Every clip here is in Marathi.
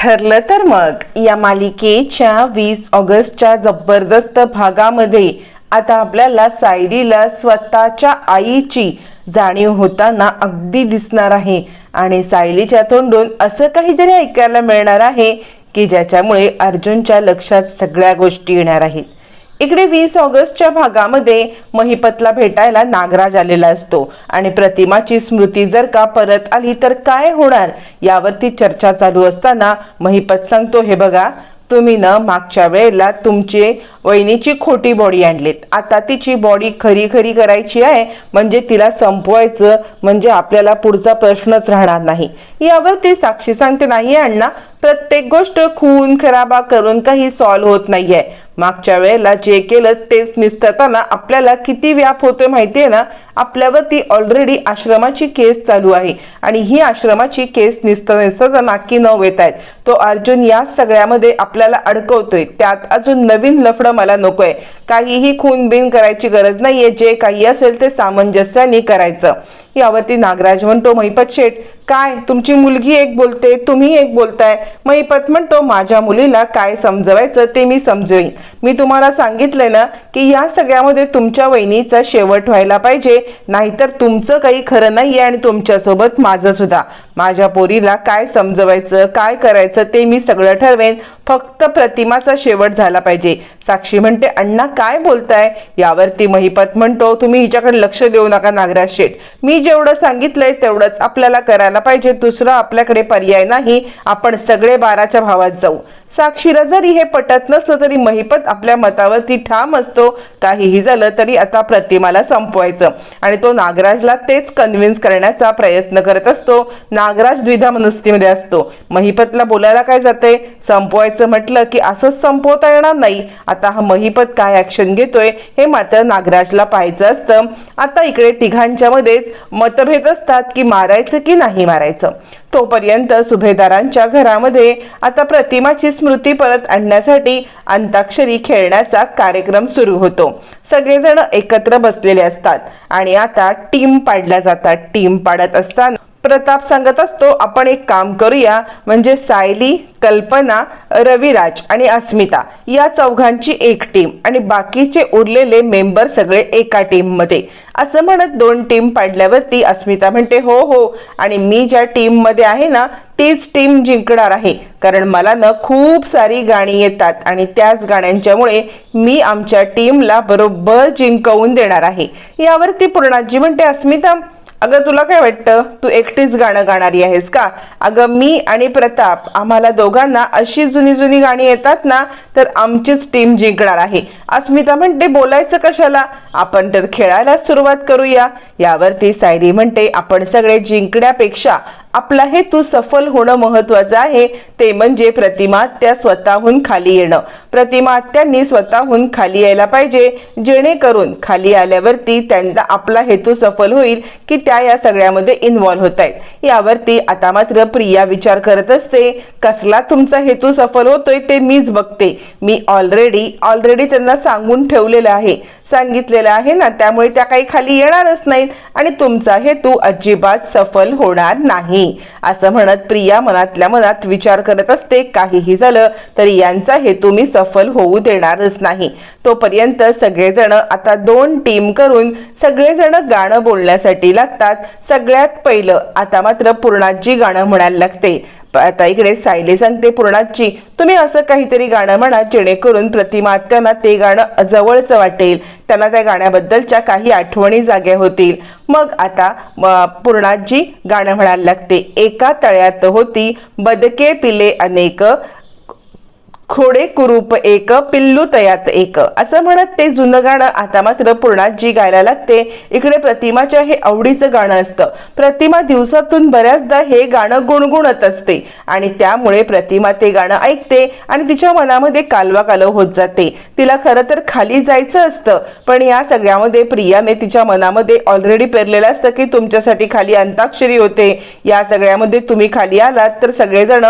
ठरलं तर मग. या मालिकेच्या वीस ऑगस्टच्या जबरदस्त भागामध्ये आता आपल्याला सायलीला स्वतःच्या आईची जाणीव होताना अगदी दिसणार आहे. आणि सायलीच्या तोंडून असं काहीतरी ऐकायला मिळणार आहे की ज्याच्यामुळे अर्जुनच्या लक्षात सगळ्या गोष्टी येणार आहेत. इकडे वीस ऑगस्टच्या भागामध्ये महिपतला भेटायला नागराज आलेला असतो. आणि प्रतिमाची स्मृती जर का परत आली तर काय होणार? यावरती चर्चा चालू असताना महिपत सांगतो हे बघा तुम्ही न मागच्या वेळेला तुमची वहिनीची खोटी बॉडी आणलीत. आता तिची बॉडी खरी खरी करायची आहे. म्हणजे तिला संपवायचं म्हणजे आपल्याला पुढचा प्रश्नच राहणार नाही. यावरती साक्षी सांगते नाही अण्णा प्रत्येक गोष्ट खून खराबा करून काही सॉल्व्ह होत नाहीये. मागच्या वेळेला जे केलं तेच निसटताना आपल्याला किती व्याप होतोय माहितीये ना? आपल्यावरती ऑलरेडी आश्रमाची केस चालू आहे. आणि ही आश्रमाची केस निसता निसता नाकी न येत आहेत तो अर्जुन या सगळ्यामध्ये आपल्याला अडकवतोय. त्यात अजून नवीन लफडं मला नकोय. काहीही खून बिन करायची गरज नाहीये. जे काही असेल ते सामंजस्याने करायचं. यावरती नागराज म्हणतो महिपत शेठ काय? तुमची मुलगी एक बोलते तुम्ही एक बोलताय. महिपत म्हणतो माझ्या मुलीला काय समजवायचं ते मी समजवेन. मी तुम्हाला सांगितलंय ना की या सगळ्यामध्ये तुमच्या वहिनीचा शेवट व्हायला पाहिजे. नाहीतर तुमचं काही खरं नाही आहे आणि तुमच्यासोबत माझं सुद्धा. माझ्या पोरीला काय समजवायचं काय करायचं ते मी सगळं ठरवेन. फक्त प्रतिमाचा शेवट झाला पाहिजे. साक्षी म्हणते अण्णा काय बोलताय? यावरती महिपत म्हणतो तुम्ही हिच्याकडे लक्ष देऊ नका नागराज शेठ. मी जेवढं सांगितलंय तेवढंच आपल्याला करायला पाहिजे. दुसरा आपल्याकडे पर्याय नाही. आपण सगळे बाराच्या भावात जाऊ. साक्षीला जरी हे पटत नसलं तरी महिपत आपल्या मतावरती ठाम असतो. काहीही झालं तरी आता प्रतिमाला संपवायचं. आणि तो नागराजला तेच कन्व्हिन्स करण्याचा प्रयत्न करत असतो. नागराज द्विधा मनस्थितीमध्ये असतो. महिपतला बोलायला काय जाते संपवायचं म्हटलं की असंच संपवता येणार नाही. आता हा महिपत काय ऍक्शन घेतोय हे मात्र नागराजला पाहायचं असतं. आता इकडे तिघांच्या मध्येच मतभेद असतात की मारायचं की नाही मारायचं. तोपर्यंत सुभेदारांच्या घरामध्ये आता प्रतिमाची स्मृती परत आणण्यासाठी अंताक्षरी खेळण्याचा कार्यक्रम सुरू होतो. सगळेजण एकत्र बसलेले असतात आणि आता टीम पाडल्या जातात. टीम पाडत असताना प्रताप सांगत असतो आपण एक काम करूया म्हणजे सायली कल्पना रविराज आणि अस्मिता या चौघांची एक टीम आणि बाकीचे उरलेले मेंबर सगळे एका टीममध्ये असं म्हणत दोन टीम पाडल्यावरती अस्मिता म्हणते हो हो आणि मी ज्या टीममध्ये आहे ना तीच टीम जिंकणार आहे. कारण मला ना खूप सारी गाणी येतात आणि त्याच गाण्यांच्यामुळे मी आमच्या टीमला बरोबर जिंकवून देणार आहे. यावरती पूर्णाजी म्हणते अस्मिता अगं तुला काय वाटतं? तू एकटीच गाणं गाणारी आहेस का? अगं मी आणि प्रताप आम्हाला दोघांना अशी जुनी जुनी गाणी येतात ना तर आमचीच टीम जिंकणार आहे. अस्मिता म्हणते बोलायचं कशाला? आपण तर खेळायला सुरुवात करूया. यावरती सायरी म्हणते आपण सगळे जिंकण्यापेक्षा आपला हेतू सफल होणं महत्वाचं आहे. ते म्हणजे प्रतिमात्या स्वतःहून खाली येणं. प्रतिमा त्यांनी स्वतःहून खाली यायला पाहिजे. जेणेकरून खाली आल्यावरती त्यांचा आपला हेतू सफल होईल की त्या या सगळ्यामध्ये इन्व्हॉल्व्ह होत आहेत. यावरती आता मात्र प्रिया विचार करत असते कसला तुमचा हेतू सफल होतोय ते मीच बघते. मी ऑलरेडी ऑलरेडी त्यांना सांगून ठेवलेलं आहे. सांगितलेलं आहे ना त्यामुळे त्या काही खाली येणारच नाहीत. आणि तुमचा हेतू अजिबात सफल होणार नाही. असं म्हणत प्रिया मनातल्या मनात विचार करत असते काहीही झालं तरी यांचा हेतू मी सफल होऊ देणारच नाही. तोपर्यंत सगळेजण आता दोन टीम करून सगळेजण गाणं बोलण्यासाठी लागतात. सगळ्यात पहिलं आता मात्र पूर्णाजी गाणं म्हणायला लागते. आता इकडे सायली सांगते पूर्णाची तुम्ही असं काहीतरी गाणं म्हणा जेणेकरून प्रतिमात्यांना ते गाणं जवळचं वाटेल. त्यांना त्या गाण्याबद्दलच्या काही आठवणी जाग्या होतील. मग आता पूर्णाजी गाणं म्हणायला लागते एका तळ्यात होती बदके पिले अनेक खोडे कुरूप एक पिल्लू तयात एक. असं म्हणत ते जुनं गाणं आता मात्र पूर्णात जी गायला लागते. इकडे प्रतिमाच्या हे आवडीचं गाणं असतं. प्रतिमा दिवसातून बऱ्याचदा हे गाणं गुणगुणत असते. आणि त्यामुळे प्रतिमा ते गाणं ऐकते आणि तिच्या मनामध्ये कालवा कालव होत जाते. तिला खरं तर खाली जायचं असतं. पण या सगळ्यामध्ये प्रियाने तिच्या मनामध्ये ऑलरेडी पेरलेलं असतं की तुमच्यासाठी खाली अंताक्षरी होते. या सगळ्यामध्ये तुम्ही खाली आलात तर सगळेजण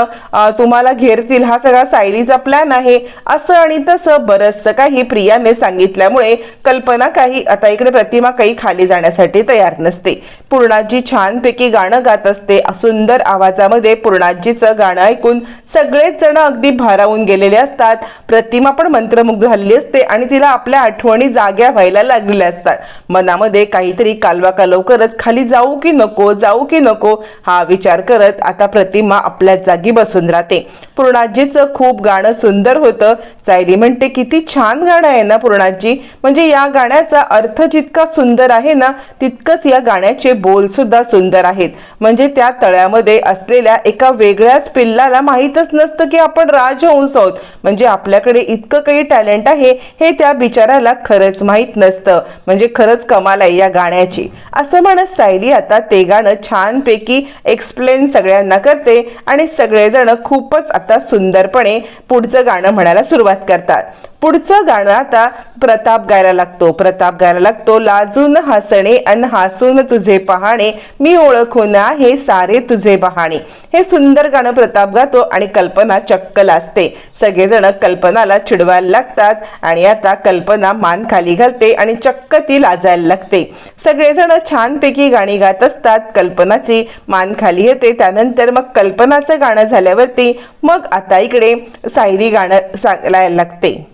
तुम्हाला घेरतील. हा सगळा सायलीचा प्लॅन आहे. असं आणि तसं बरंचसं काही प्रियाने सांगितल्यामुळे कल्पना काही आता इकडे प्रतिमा काही खाली जाण्यासाठी तयार नसते. पूर्णाजी छानपैकी गाणं गात असते. सुंदर आवाजामध्ये पूर्णाजीचं गाणं ऐकून सगळेच जण अगदी भारावून गेलेले असतात. प्रतिमा पण मंत्रमुग्ध झालेली असते आणि तिला आपल्या आठवणी जाग्या व्हायला लागलेल्या असतात. मनामध्ये काहीतरी कालवा कालव करत खाली जाऊ की नको जाऊ की नको हा विचार करत आता प्रतिमा आपल्या जागी बसून राहते. पूर्णाजीचं खूप गाणं सुंदर होतं. सायली म्हणते किती छान गाणं आहे ना पूर्णाजी. म्हणजे या गाण्याचा अर्थ जितका सुंदर आहे ना तितकंच या गाण्याचे बोल सुद्धा सुंदर आहेत. म्हणजे त्या तळ्यामध्ये असलेल्या एका वेगळ्याच पिल्लाला माहीतच नसतं की आपण राजहंस आहोत. म्हणजे आपल्याकडे इतकं काही टॅलेंट आहे हे त्या बिचाराला खरंच माहीत नसतं. म्हणजे खरंच कमाल आहे या गाण्याची. असं म्हणत सायली आता ते गाणं छानपैकी एक्सप्लेन सगळ्यांना करते आणि सगळेजण खूपच आता सुंदरपणे पुढचं गाणं म्हणायला सुरुवात करतात. पुढचं गाणं आता प्रताप गायला लागतो. प्रताप गायला लागतो लाजून हसणे अन हसून तुझे पहाणे मी ओळखून हे सारे तुझे बहाणे. हे सुंदर गाणं प्रताप गातो आणि कल्पना चक्क लाजते. सगळेजण कल्पनाला चिडवायला लागतात आणि आता कल्पना मान खाली घालते आणि चक्क ती लाजायला लागते. सगळेजण छानपैकी गाणी गात असतात कल्पनाची मान खाली येते. त्यानंतर मग कल्पनाचं गाणं झाल्यावरती मग आता इकडे सायरी गाणं सांगायला लागते.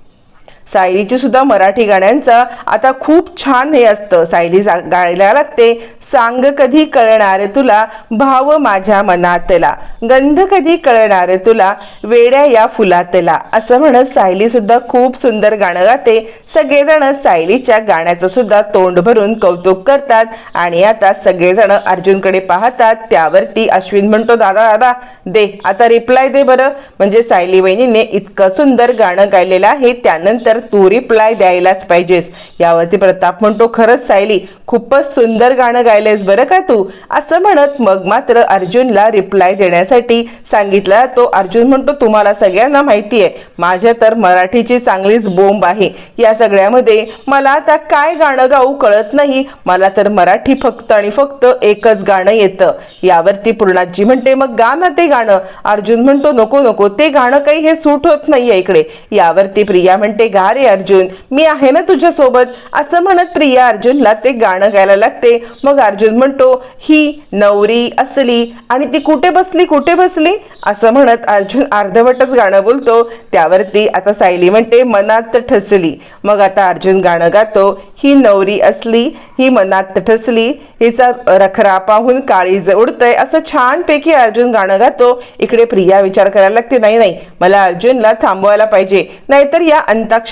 सायलीची सुद्धा मराठी गाण्यांचं आता खूप छान हे असतं. सायली सा- गायला लागते सांग कधी कळणार तुला भाव माझ्या मनातला. गंध कधी कळणार तुला वेड्या या फुलातला. असं म्हणत सायली सुद्धा खूप सुंदर गाणं गाते. सगळेजण सायलीच्या गाण्याचं सुद्धा तोंड भरून कौतुक करतात आणि आता सगळेजण अर्जुनकडे पाहतात. त्यावरती अश्विन म्हणतो दादा दादा दे आता रिप्लाय दे बरं. म्हणजे सायली वहिनीने इतकं सुंदर गाणं गायलेलं आहे. त्यानंतर तू रिप्लाय द्यायलाच पाहिजेस. यावरती प्रताप म्हणतो खरंच सायली खूपच सुंदर गाणं गायलेस बरं का तू? असं म्हणत मग मात्र अर्जुनला रिप्लाय देण्यासाठी सांगितलं तो अर्जुन म्हणतो तुम्हाला सगळ्यांना माहिती आहे माझ्या तर मराठीची चांगलीच बोंब आहे. या सगळ्यामध्ये मला आता काय गाणं गाऊ कळत नाही. मला तर मराठी फक्त आणि फक्त एकच गाणं येतं. यावरती पूर्णाजी म्हणते मग गा ना ते गाणं. अर्जुन म्हणतो नको नको ते गाणं काही हे सूट होत नाहीये इकडे. यावरती प्रिया म्हणते गा रे अर्जुन मी आहे ना तुझ्या सोबत असं म्हणत प्रिया अर्जुनला ते गाणं गायला लागते. मग अर्जुन म्हणतो ही नवरी असली आणि ती कुठे बसली कुठे बसली? असं म्हणत अर्जुन अर्धवटच गाणं बोलतो. त्यावरती आता सायली म्हणते मनात ठसली. मग आता अर्जुन गाणं गातो ही नवरी असली ही मनात ठसली हिचा रखरा पाहून काळी उडतंय. असं छानपैकी अर्जुन गाणं गातो. इकडे प्रिया विचार करायला लागते नाही नाही मला अर्जुनला थांबवायला पाहिजे. नाहीतर या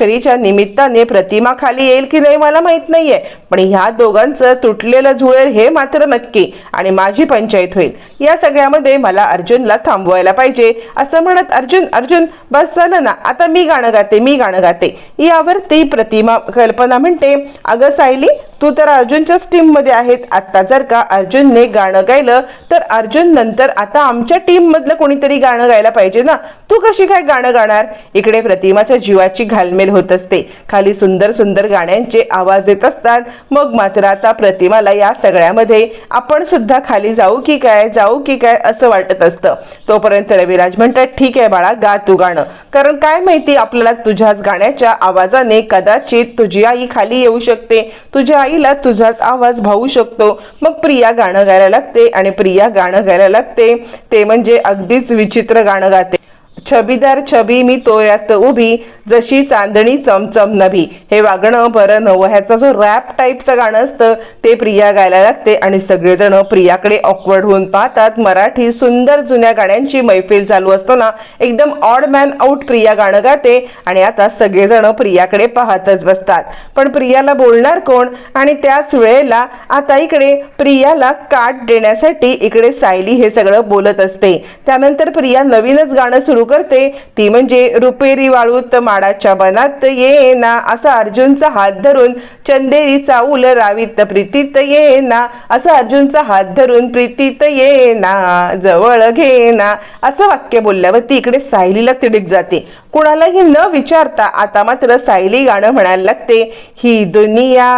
अंताक्षरीच्या निमित्ताने प्रतिमा खाली येईल की नाही मला माहीत नाहीये. पण ह्या दोघांचं तुटलेलं जुळेल हे मात्र नक्की आणि माझी पंचायत होईल. या सगळ्यामध्ये मला अर्जुनला थांबवायला पाहिजे. असं म्हणत अर्जुन अर्जुन बस झालं ना. आता मी गाणं गाते मी गाणं गाते. यावर ती प्रतिमा कल्पना म्हणते अगं सायली तू तर अर्जुनच्याच टीममध्ये आहेत. आता जर का अर्जुनने गाणं गायलं तर अर्जुन नंतर आता आमच्या टीम मधलं कोणीतरी गाणं गायला पाहिजे ना. तू कशी काय गाणं गाणार? इकडे प्रतिमाच्या जीवाची घालमेल होत असते. खाली सुंदर सुंदर गाण्यांचे आवाज येत असतात. मग मात्र आता प्रतिमाला या सगळ्यामध्ये आपण सुद्धा खाली जाऊ की काय जाऊ की काय असं वाटत असतं. तोपर्यंत रविराज म्हणतात ठीक आहे बाळा गा तू गाणं. कारण काय माहिती आपल्याला तुझ्याच गाण्याच्या आवाजाने कदाचित तुझी आई खाली येऊ शकते. तुझ्या आईला तुझाच आवाज भावू शकतो. मग प्रिया गाणं गायला लागते आणि प्रिया गाणं गायला लागते. ते म्हणजे अगदीच विचित्र गाणं गाते. छबीदार छबी मी तोयात उभी जशी चांदणी चमचम नभी. हे वागणं बरं नवं ह्याचा जो रॅप टाईपचं गाणं असतं ते प्रिया गायला लागते आणि सगळेजण प्रियाकडे ऑकवर्ड होऊन पाहतात. मराठी सुंदर जुन्या गाण्यांची मैफिल चालू असताना एकदम ऑड मॅन आउट प्रिया गाणं गाते आणि आता सगळेजण प्रियाकडे पाहतच बसतात. पण प्रियाला बोलणार कोण? आणि त्याच वेळेला आता इकडे प्रियाला काट देण्यासाठी इकडे सायली हे सगळं बोलत असते. त्यानंतर प्रिया नवीनच गाणं सुरू करते ती म्हणजे रुपेरी वाळूत माडाच्या बनात ये ना असा अर्जुनचा हात धरून चंदेरी चाऊल रावीत प्रीतीत ये ना अर्जुनचा हात धरून प्रीतीत ये ना जवळ घे ना असं वाक्य बोलल्यावर ती इकडे सायलीला तिडीक जाते. कुणालाही न विचारता आता मात्र सायली गाणं म्हणायला लागते ही दुनिया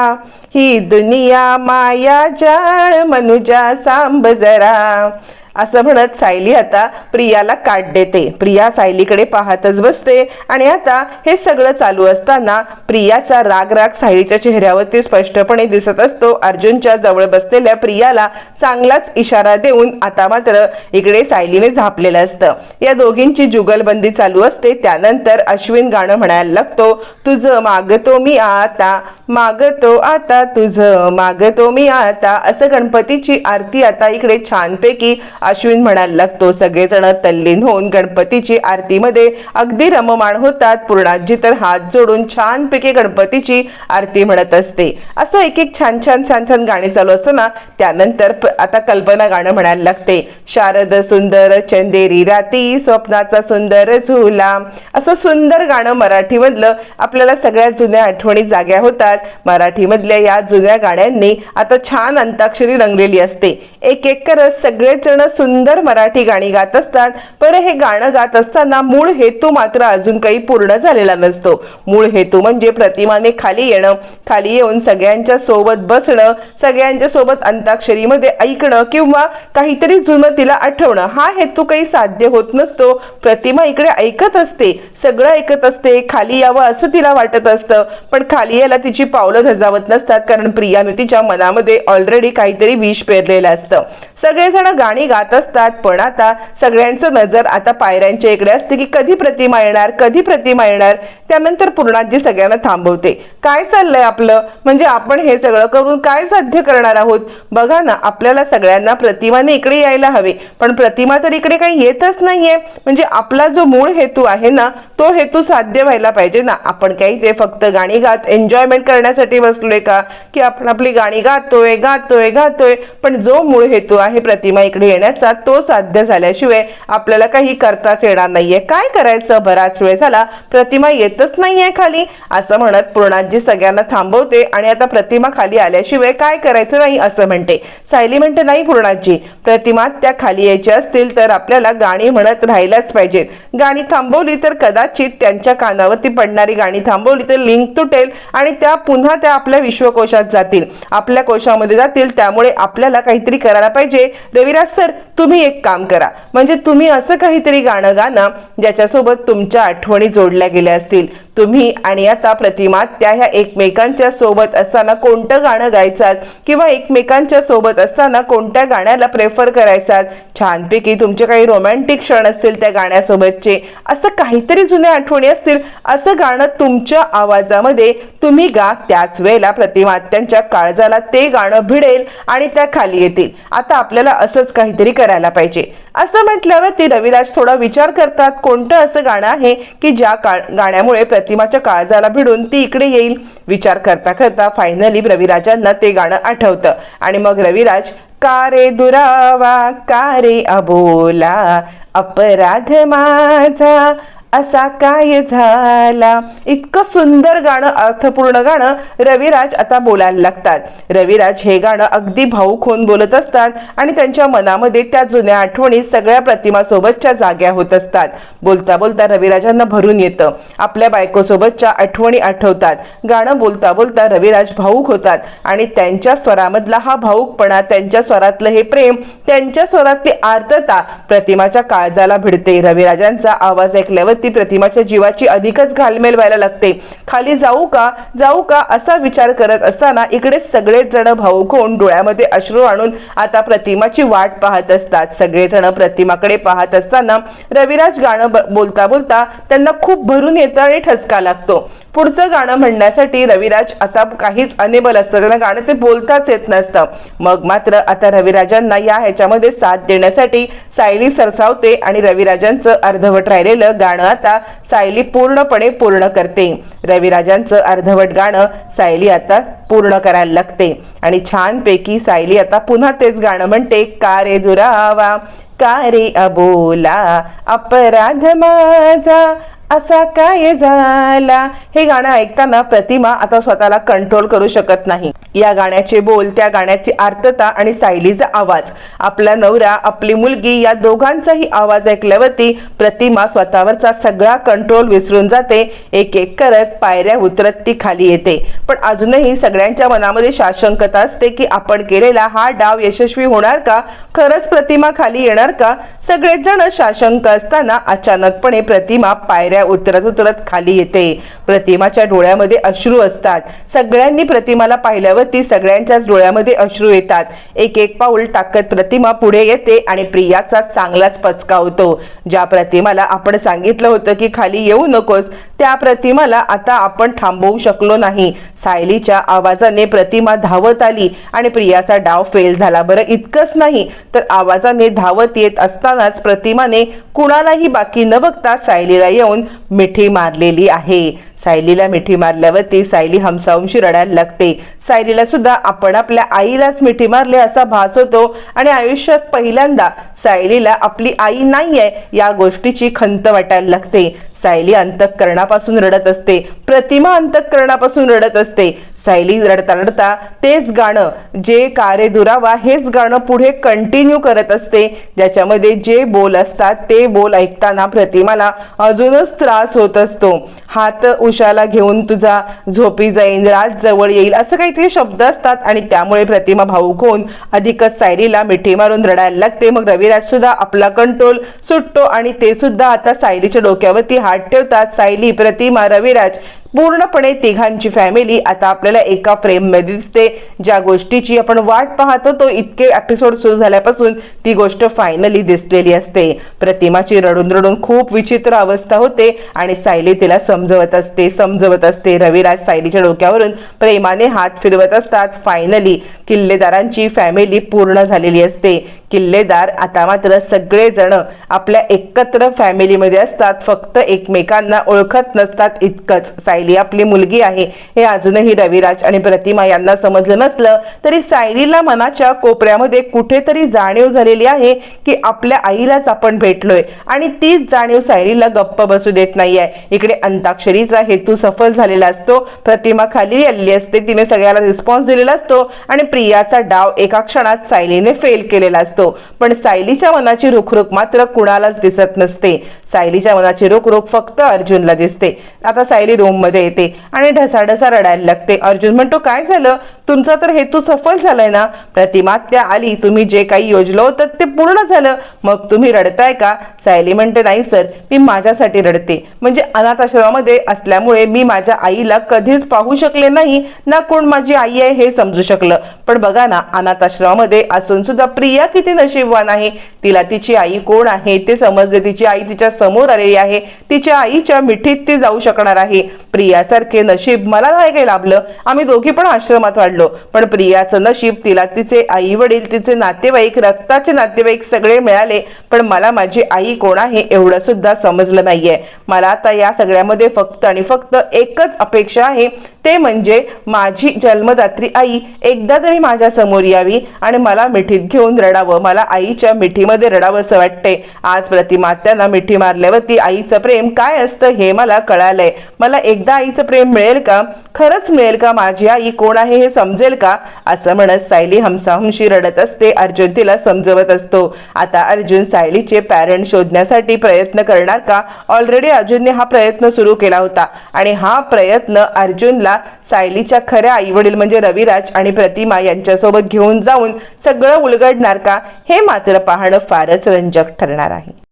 ही दुनिया माया जाळ मनुजा सांब जरा. असं म्हणत सायली आता प्रियाला काट देते. प्रिया सायलीकडे पाहतच बसते आणि आता हे सगळं चालू असताना प्रियाचा राग राग सायलीच्या चेहऱ्यावरती स्पष्टपणे दिसत असतो. अर्जुनच्या जवळ बसलेल्या प्रियाला चांगलाच इशारा देऊन आता मात्र इकडे सायलीने झापलेलं असतं. या दोघींची जुगलबंदी चालू असते. त्यानंतर अश्विन गाणं म्हणायला लागतो तुझं मागतो मी आता मागतो आता तुझं मागतो मी आता. असं गणपतीची आरती आता इकडे छानपैकी अश्विन म्हणायला लागतो सगळेजण तल्लीन होऊन गणपतीची आरतीमध्ये अगदी रममाण होतात. पूर्णाजी तर हात जोडून छानपैकी गणपतीची आरती म्हणत असते. असं एक एक छान छान छान छान गाणी चालू असताना त्यानंतर प- आता कल्पना गाणं म्हणायला लागते. शारद सुंदर चंदेरी राती स्वप्नाचा सुंदर झुला. असं सुंदर गाणं मराठीमधलं आपल्याला सगळ्या जुन्या आठवणी जाग्या होतात. मराठीमधल्या या जुन्या गाण्यांनी आता छान अंताक्षरी रंगलेली असते. एक एक करत सगळेजण सुंदर मराठी गाणी गात असतात. पण हे गाणं गात असताना मूळ हेतू मात्र अजून काही पूर्ण झालेला नसतो. मूळ हेतू म्हणजे प्रतिमाने खाली येणं खाली येऊन सगळ्यांच्या सोबत बसणं सगळ्यांच्या सोबत अंताक्षरीमध्ये ऐकणं किंवा काहीतरी जुनं तिला आठवणं. हा हेतू काही साध्य होत नसतो. प्रतिमा इकडे ऐकत असते. सगळं ऐकत असते. खाली यावं असं तिला वाटत असतं. पण खाली यायला तिची पावलं धजावत नसतात. कारण प्रियाने तिच्या मनामध्ये ऑलरेडी काहीतरी विष पेरलेलं असतं. सगळेजण गाणी गात असतात. पण आता सगळ्यांचं नजर आता पायऱ्यांच्या इकडे असते की कधी प्रतिमा येणार कधी प्रतिमा येणार त्यानंतर पूर्णाजी सगळ्यांना थांबवते. काय चाललंय आपलं? म्हणजे आपण हे सगळं करून काय साध्य करणार आहोत? बघा ना आपल्याला सगळ्यांना प्रतिमाने इकडे यायला हवे. पण प्रतिमा तर इकडे काही येतच नाहीये. म्हणजे आपला जो मूळ हेतू आहे ना तो हेतू साध्य व्हायला पाहिजे ना. आपण काही ते फक्त गाणी गात एन्जॉयमेंट करण्यासाठी बसलोय का? की आपण आपली गाणी गातोय गातोय गातोय. पण जो मूळ हेतू आहे प्रतिमा इकडे येण्याचा तो साध्य झाल्याशिवाय आपल्याला काही करताच येणार नाहीये. काय करायचं? बराच वेळ झाला. प्रतिमा येतच नाहीये खाली. असं म्हणत पूर्णाजी सगळ्यांना थांबवते आणि आता प्रतिमा खाली आल्याशिवाय काय करायचं नाही असं म्हणते. सायली म्हणते नाही पूर्णाजी प्रतिमा त्या खाली यायच्या असतील तर आपल्याला गाणी म्हणत राहायलाच पाहिजेत. गाणी थांबवली तर कदाचित त्यांच्या कानावरती पडणारी गाणी थांबवली तर लिंक तुटेल आणि त्या पुन्हा त्या आपल्या विश्वकोशात जातील. आपल्या कोशामध्ये जातील त्यामुळे आपल्याला काहीतरी करायला पाहिजे. रविराज सर तुम्ही एक काम करा. म्हणजे तुम्ही असं काहीतरी गाणं गाणं ज्याच्यासोबत तुमच्या आठवणी जोडल्या गेल्या असतील. तुम्ही आणि आता प्रतिमा त्या ह्या एकमेकांच्या सोबत असताना कोणतं गाणं गायचात? किंवा एकमेकांच्या सोबत असताना कोणत्या गाण्याला प्रेफर करायचात? छानपैकी तुमचे काही रोमॅन्टिक क्षण असतील त्या गाण्यासोबतचे. असं काहीतरी जुन्या आठवणी असतील. असं गाणं तुमच्या आवाजामध्ये तुम्ही गा त्याच वेळेला प्रतिमात्यांच्या काळजाला ते गाणं भिडेल आणि त्या खाली येतील. आता आपल्याला असंच काहीतरी करायला पाहिजे. असं म्हटल्यावरती रविराज थोडा विचार करतात कोणतं असं गाणं आहे की ज्या काळ गाण्यामुळे प्रतिमाच्या काळजाला भिडून ती इकडे येईल? विचार करता करता फायनली रविराजांना ते गाणं आठवतं. आणि मग रविराज का रे दुरावा का रे अबोला अपराध माझा असा काय झाला? इतकं सुंदर गाणं अर्थपूर्ण गाणं रविराज आता बोलायला लागतात. रविराज हे गाणं अगदी भाऊक होऊन बोलत असतात आणि त्यांच्या मनामध्ये त्या जुन्या आठवणी सगळ्या प्रतिमासोबतच्या जाग्या होत असतात. बोलता बोलता रविराजांना भरून येतं. आपल्या बायकोसोबतच्या आठवणी आठवतात. गाणं बोलता बोलता रविराज भाऊक होतात आणि त्यांच्या स्वरामधला हा भाऊकपणा त्यांच्या स्वरातलं हे प्रेम त्यांच्या स्वरातली आर्तता प्रतिमाच्या काळजाला भिडते. रविराजांचा आवाज ऐकल्यावर ती प्रतिमाच्या जीवाची अधिकच घालमेल व्हायला लागते. खाली जाऊ का? जाऊ का? असा विचार करत असताना इकडे सगळेच जण भाऊक होऊन डोळ्यामध्ये अश्रू आणून आता प्रतिमाची वाट पाहत असतात. सगळेजण प्रतिमाकडे पाहत असताना रविराज गाणं ब- बोलता बोलता त्यांना खूप भरून येतं आणि ठसका लागतो. पुढचं गाणं म्हणण्यासाठी रविराज आता काहीच अनेबल असतं. त्यांना गाणं ते बोलताच येत नसतं. मग मात्र आता रविराजांना या ह्याच्यामध्ये साथ देण्यासाठी सायली सरसावते आणि रविराजांचं अर्धवट राहिलेलं गाणं आता सायली पूर्णपणे पूर्ण करते. रविराजांचं अर्धवट गाणं सायली आता पूर्ण करायला लागते. आणि छानपैकी सायली आता पुन्हा तेच गाणं म्हणते का रे दुरावा? का रे अबोला? अपराध माझा? असा काय झाला? हे गाणं ऐकताना प्रतिमा आता स्वतःला कंट्रोल करू शकत नाही. या गाण्याचे बोल त्या गाण्याची आर्तता आणि सायलीचा आवाज. आपला नवरा आपली मुलगी या दोघांचाही आवाज ऐकल्यावरती प्रतिमा स्वतःवरचा सगळा कंट्रोल विसरून जाते. एक एक करत पायऱ्या उतरत ती खाली येते. पण अजूनही सगळ्यांच्या मनामध्ये शाशंकता असते की आपण केलेला हा डाव यशस्वी होणार का? खरंच प्रतिमा खाली येणार का? सगळेच जण शाशंक असताना अचानकपणे प्रतिमा पायऱ्या उतरत उतरत खाली येते. प्रतिमाच्या डोळ्यामध्ये अश्रू असतात. सगळ्यांनी प्रतिमाला पाहिल्यावरती सगळ्यांच्याच डोळ्यामध्ये अश्रू येतात. एक एक पाऊल टाकत प्रतिमा पुढे येते आणि प्रियाचा चांगलाच पचका होतो ज्या प्रतिमाला आपण सांगितलं होतं की खाली येऊ नकोस त्या प्रतिमाला आता आपण थांबवू शकलो नाही. सायलीच्या आवाजाने प्रतिमा धावत आली आणि प्रियाचा डाव फेल झाला. बरं इतकंच नाही तर आवाजाने धावत येत असतानाच प्रतिमाने कुणालाही बाकी न बघता सायलीला येऊन मिठी मारलेली आहे. सायलीला मिठी मारल्यावरती सायली हमसावूनशी रडायला लागते. सायलीला सुद्धा आपण आपल्या आईलाच मिठी मारले असा भास होतो आणि आयुष्यात पहिल्यांदा सायलीला आपली आई नाहीये या गोष्टीची खंत वाटायला लागते. सायली अंतःकरणापासून रडत असते. प्रतिमा अंतःकरणापासून रडत असते. सायली रडता रडता तेच गाणं जे कारे दुरावा हेच गाणं पुढे कंटिन्यू करत असते. ज्याच्यामध्ये जे बोल असतात ते बोल ऐकताना प्रतिमाला अजूनच त्रास होत असतो. हात उशाला घेऊन तुझा झोपी जाईन रात जवळ येईल असं काहीतरी शब्द असतात आणि त्यामुळे प्रतिमा भाऊक होऊन अधिकच सायलीला मिठी मारून रडायला लागते. मग रविराज सुद्धा आपला कंट्रोल सुटतो आणि ते सुद्धा आता सायलीच्या डोक्यावरती हात ठेवतात. सायली प्रतिमा रविराज पूर्णपणे तिघांची फॅमिली आता आपल्याला एका फ्रेममध्ये दिसते. ज्या गोष्टीची आपण वाट पाहतो तो इतके एपिसोड सुरू झाल्यापासून ती गोष्ट फायनली दिसलेली असते. प्रतिमाची रडून रडून खूप विचित्र अवस्था होते आणि सायली तिला समजवत असते समजवत असते. रविराज सायलीच्या डोक्यावरून प्रेमाने हात फिरवत असतात. फायनली किल्लेदारांची फॅमिली पूर्ण झालेली असते. किल्लेदार. आता मात्र सगळेजण आपल्या एकत्र फॅमिलीमध्ये असतात. फक्त एकमेकांना ओळखत नसतात इतकंच. सायली आपली मुलगी आहे. हे अजूनही रविराज आणि प्रतिमा यांना समजलं नसलं तरी सायलीला मनाच्या कोपऱ्यामध्ये कुठेतरी जाणीव झालेली आहे की आपल्या आईलाच आपण भेटलोय. आणि तीच जाणीव सायलीला गप्प बसू देत नाहीये. इकडे अंताक्षरीचा हेतू सफल झालेला असतो. प्रतिमा खाली आलेली असते. तिने सगळ्याला रिस्पॉन्स दिलेला असतो. आणि प्रियाचा डाव एका क्षणात सायलीने फेल केलेला असतो. पण सायलीच्या मनाची रुखरुख मात्र कुणालाच दिसत नसते. सायलीच्या मनाची रुखरुख फक्त अर्जुनला दिसते. आता सायली रूममध्ये येते आणि ढसाढसा रडायला लागते. अर्जुन म्हणतो काय झालं? तुमचा तर हेतू सफल झालाय ना? प्रतिमा त्या आली तुम्ही जे काही योजलं होतं ते पूर्ण झालं. मग तुम्ही रडताय का? सायली म्हणते नाही सर मी माझ्यासाठी रडते. म्हणजे अनाथ आश्रमामध्ये असल्यामुळे मी माझ्या आईला कधीच पाहू शकले नाही. ना कोण माझी आई आहे हे समजू शकलं. पण बघा ना अनाथ आश्रमामध्ये असून सुद्धा प्रिया किती नशीबवान आहे? तिला तिची आई कोण आहे? ते समजले. तिची आई तिच्या समोर आलेली आहे. तिच्या आईच्या मिठीत ती जाऊ शकणार आहे. प्रियासारखे नशीब मला नाही काही लाभलं. आम्ही दोघी पण आश्रमात वाढलो. पण प्रियाचं नशीब तिला तिचे आई वडील तिचे नातेवाईक रक्ताचे नातेवाईक सगळे मिळाले. पण मला माझी आई कोण आहे एवढं सुद्धा समजलं नाहीये. मला आता या सगळ्यामध्ये फक्त आणि फक्त एकच अपेक्षा आहे. ते म्हणजे माझी जन्मदात्री आई एकदा तरी माझ्यासमोर यावी आणि मला मिठीत घेऊन रडावं. मला आईच्या मिठीमध्ये रडावं असं वाटते आज प्रतिमात्याला मिठी मारल्यावरती आईचं प्रेम काय असतं हे मला कळालंय. मला एकदा आईचं प्रेम मिळेल का? खरंच मिळेल का? माझी आई कोण आहे हे समजेल का? असं म्हणत सायली हमसाहमशी रडत असते. अर्जुन तिला समजवत असतो. आता अर्जुन सायलीचे पॅरेंट शोधण्यासाठी प्रयत्न करणार का? ऑलरेडी अर्जुनने हा प्रयत्न सुरू केला होता. आणि हा प्रयत्न अर्जुनला सायलीच्या खऱ्या आईवडील म्हणजे रविराज आणि प्रतिमा यांच्यासोबत घेऊन जाऊन सगळं उलगडणार का? हे मात्र पाहणं फारच रंजक ठरणार आहे.